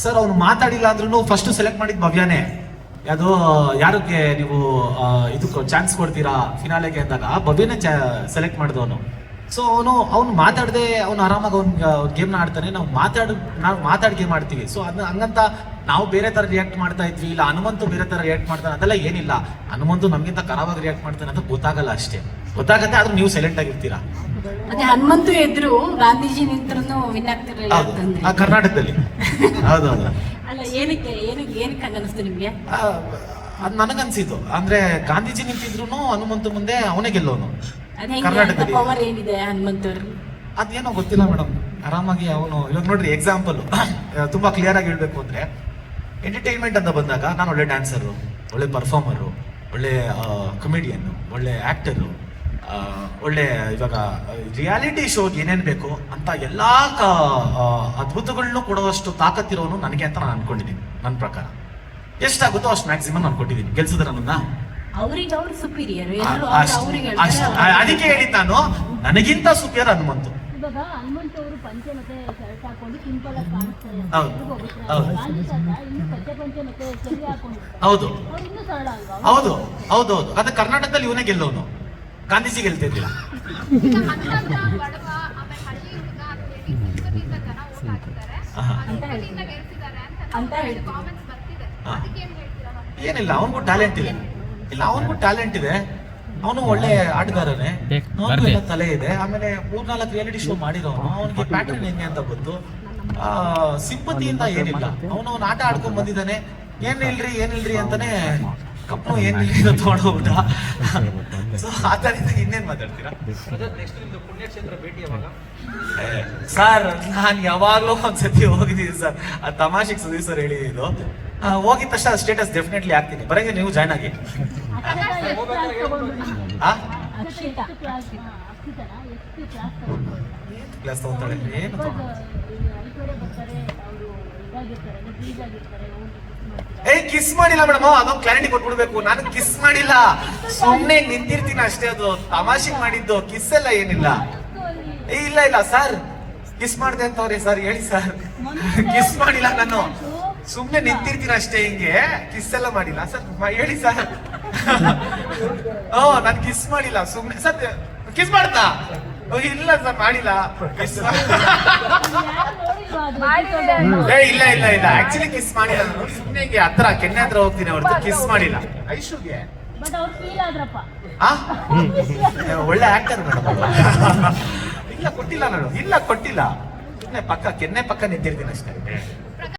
Sir ಅವ್ನು ಮಾತಾಡಿಲ್ಲ ಅಂದ್ರೂ ಫಸ್ಟ್ ಸೆಲೆಕ್ಟ್ ಮಾಡಿದ್ ಭವ್ಯನೇ. ಅದು ಯಾರಕ್ಕೆ ನೀವು ಇದಕ್ಕೆ ಚಾನ್ಸ್ ಕೊಡ್ತೀರಾ ಫಿನಾಲೆಗೆ ಅಂದಾಗ ಭವ್ಯನೇ ಸೆಲೆಕ್ಟ್ ಮಾಡಿದವನು ಸೊ ಅವನು. ಅವ್ನು ಮಾತಾಡದೆ, ಅವ್ನು ಆರಾಮಾಗಿ ಅವ್ನು ಗೇಮ್ನ ಆಡ್ತಾನೆ. ನಾವು ಮಾತಾಡ, ನಾವು ಮಾತಾಡಿ ಗೇಮ್ ಆಡ್ತೀವಿ. ಸೊ ಅದನ್ನ ಹಂಗಂತ ನಾವು ಬೇರೆ ತರ ರಿಯಾಕ್ಟ್ ಮಾಡ್ತಾ ಇದ್ವಿ ಇಲ್ಲ ಹನುಮಂತು ಬೇರೆ ತರ ರಿಯಾಕ್ಟ್ ಮಾಡ್ತಾನೆ ಅದೆಲ್ಲ ಏನಿಲ್ಲ. ಹನುಮಂತು ನಮ್ಗಿಂತ ಖರಾಬಾಗಿ ರಿಯಾಕ್ಟ್ ಮಾಡ್ತಾನೆ ಅಂತ ಗೊತ್ತಾಗಲ್ಲ ಅಷ್ಟೇ. ಗೊತ್ತಾಗತ್ತೆ ಆದ್ರೂ ನೀವು ಸೈಲೆಂಟ್ ಆಗಿರ್ತೀರಾ? ಹನುಮಂತು ಎದ್ರು ಗಾಂಧೀಜಿ ನಿಂತ್ರೂ ವಿನ್ ಆಗ್ತಿರಲಿಲ್ಲ ಕರ್ನಾಟಕದಲ್ಲಿ. ಹೌದೌದು. ಅಲ್ಲ ಏನಕ್ಕೆ ಏನಕ್ಕೆ ಏನಕ್ಕೆ ಹಂಗ ಅನಿಸ್ತು ನಿಮ್ಗೆ? ಅದ್ ನನಗನ್ಸಿದ್ದು. ಅಂದ್ರೆ ಗಾಂಧೀಜಿ ನಿಂತಿದ್ರು ಹನುಮಂತು ಮುಂದೆ ಅವನೇ ಗೆಲ್ಲೋನು. ಕರ್ನಾಟಕದಲ್ಲಿ. ಪವರ್ ಏನಿದೆ ಹನುಮಂತವ್ರು? ಅದೇನೋ ಗೊತ್ತಿಲ್ಲ ಮೇಡಮ್. ಆರಾಮಾಗಿ ಅವನು ಇವಾಗ ನೋಡ್ರಿ ಎಕ್ಸಾಂಪಲ್ ತುಂಬಾ ಕ್ಲಿಯರ್ ಆಗಿ ಹೇಳ್ಬೇಕು ಅಂದ್ರೆ ಎಂಟರ್ಟೈನ್ಮೆಂಟ್ ಅಂತ ಬಂದಾಗ ನಾನು ಒಳ್ಳೆ ಡ್ಯಾನ್ಸರು ಒಳ್ಳೆ ಪರ್ಫಾರ್ಮರು ಒಳ್ಳೆ ಕಮಿಡಿಯನ್ನು ಒಳ್ಳೆ ಆ್ಯಕ್ಟರು ಒಳ್ಳೆ ಇವಾಗ ರಿಯಾಲಿಟಿ ಶೋಗೆ ಏನೇನು ಬೇಕು ಅಂತ ಎಲ್ಲ ಅದ್ಭುತಗಳನ್ನೂ ಕೊಡುವಷ್ಟು ತಾಕತ್ತಿರೋನು ನನಗೆ ಅಂತ ನಾನು ಅನ್ಕೊಂಡಿದ್ದೀನಿ ನನ್ನ ಪ್ರಕಾರ. ಎಷ್ಟಾಗುತ್ತೋ ಅಷ್ಟು ಮ್ಯಾಕ್ಸಿಮಮ್ ನಾನು ಕೊಟ್ಟಿದ್ದೀನಿ. ಗೆಲ್ಸಿದ್ರ ನನ್ನ ಅದಕ್ಕೆ ಹೇಳಿದ್ ನಾನು ನನಗಿಂತ ಸುಪಿಯರ್ ಹನುಮಂತು. ಇವಾಗ ಹನುಮಂತ ಅವರು ಪಂಚೆ ಮತ್ತೆ ಶರ್ಟ್ ಹಾಕೊಂಡು ಸಿಂಪಲ್ ಆಗಿ ಕಾಣಿಸ್ತಾರೆ ಹೌದು. ಎಲ್ರಿಗೂ. ಹೌದು. ಗಾಂಧಿ ತಾತ ಇನ್ನು ಪಚ್ಚೆ ಪಂಚೆ ಮತ್ತೆ ಸರಿ ಹಾಕೊಂಡಿರ್ತಾರೆ ಹೌದು ಅವ್ರು ಇನ್ನೂ ಸರಳ ಅಲ್ವಾ ಹೌದು ಹೌದು ಹೌದು ಅದ ಕರ್ನಾಟಕದಲ್ಲಿ ಇವನೇ ಗೆಲ್ಲೋನು ಗಾಂಧೀಜಿ ಗೆಲ್ತಿದ್ದಿಲ್ಲ ಅಂತ ಹೇಳಿ. ಕಾಮೆಂಟ್ಸ್ ಬರ್ತಿದೆ ಹಾ. ಅದಕ್ಕೆ ಏನ್ ಹೇಳ್ತೀರಾ ನಾವು? ಏನಿಲ್ಲ ಅವನಿಗೂ ಟ್ಯಾಲೆಂಟ್ ಇದೆ ಇಲ್ಲ ಅವನಿಗೂ ಟ್ಯಾಲೆಂಟ್ ಇದೆ ಅವನು ಒಳ್ಳೆ ಆಟಗಾರನೇ. ಅವನಿಗೂ ಎಲ್ಲ ತಲೆ ಇದೆ. ಆಮೇಲೆ ಮೂರ್ನಾಲ್ಕು ರಿಯಾಲಿಟಿ ಶೋ ಮಾಡಿರೋನು. ಅವನಿಗೆ ಪ್ಯಾಟರ್ನ್ ಹೆಂಗೆ ಅಂತ ಗೊತ್ತು. ಸಿಂಪತಿಯಿಂದ ಏನಿಲ್ಲ. ಅವನು ಅವ್ನ ಆಟ ಆಡ್ಕೊಂಡ್ ಬಂದಿದ್ದಾನೆ. ಏನಿಲ್ರಿ ಏನಿಲ್ರಿ ಅಂತಾನೆ ಕಪ್ಪು ಏನ್ ಅಂತ ತಗೊಂಡೋಗ್ಬಿಟ್ಟ ಸೊ ಆ ಇನ್ನೇನ್ ಮಾತಾಡ್ತೀರಾ? ಸರ್ ನಾನು ಯಾವಾಗಲೂ ಒಂದ್ಸತಿ ಹೋಗಿದ್ದೀನಿ ಸರ್. ಆ ತಮಾಷೆಗೆ ಸುದೀಪ್ ಸರ್ ಹೇಳಿದ್ದು. ಹೋಗಿದ ತಕ್ಷಣ ಸ್ಟೇಟಸ್ ಡೆಫಿನೆಟ್ಲಿ ಹಾಕ್ತೀನಿ. ಬರಂಗೆ ನೀವು ಜಾಯ್ನ್ ಆಗಿ. ಕ್ಲಾಸ್ ತಗೊಂತಾಳೆ ಏನು ಏ ಕಿಸ್ ಮಾಡಿಲ್ಲ ಮೇಡಮ್. ಅದೊಂದು ಕ್ಲಾರಿಟಿ ಕೊಟ್ಬಿಡ್ಬೇಕು. ನಾನು ಕಿಸ್ ಮಾಡಿಲ್ಲ. ಸುಮ್ಮನೆ ನಿಂತಿರ್ತೀನಿ ಅಷ್ಟೇ ಅದು. ತಮಾಷೆ ಮಾಡಿದ್ದು. ಕಿಸ್ ಎಲ್ಲ ಏನಿಲ್ಲ. ಏ ಇಲ್ಲ ಇಲ್ಲ ಸರ್ ಕಿಸ್ ಮಾಡಿದೆ ಅಂತವ್ರೆ ಸರ್ ಹೇಳಿ ಸರ್ ಕಿಸ್ ಮಾಡಿಲ್ಲ ನಾನು. ಸುಮ್ನೆ ನಿಂತಿರ್ತೀನಿ ಅಷ್ಟೇ ಹಿಂಗೆ? ಕಿಸ್ ಎಲ್ಲ ಮಾಡಿಲ್ಲ. ಸರ್ ಹೇಳಿ ಸರ್. ಓ ನಾನು ಕಿಸ್ ಮಾಡಿಲ್ಲ. ಸುಮ್ನೆ ಸರ್ ಕಿಸ್ ಮಾಡ್ತಾ? ಓ, ಇಲ್ಲ ಸರ್ ಮಾಡಿಲ್ಲ. ಕಿಸ್ ಇಲ್ಲ ಇಲ್ಲ ಇಲ್ಲ. ಆಕ್ಚುಲಿ ಕಿಸ್ ಮಾಡಿಲ್ಲ ನಾನು. ಸುಮ್ನೆ ಹಿಂಗೆ ಹತ್ರ ಕೆನ್ನೆ ಹತ್ರ ಹೋಗ್ತೀನಿ ಅವ್ರದ್ದು ಕಿಸ್ ಮಾಡಿಲ್ಲ. ಐಶುಗೆ. ಒಳ್ಳೆ ಆಕ್ಟರ್ ಮೇಡಮ್ ಇಲ್ಲ ಕೊಟ್ಟಿಲ್ಲ ನಾನು. ಇಲ್ಲ ಕೊಟ್ಟಿಲ್ಲ. ಸುಮ್ಮನೆ ಪಕ್ಕ ಕೆನ್ನೆ ಪಕ್ಕ ನಿಂತಿರ್ತೀನಿ ಅಷ್ಟೇ.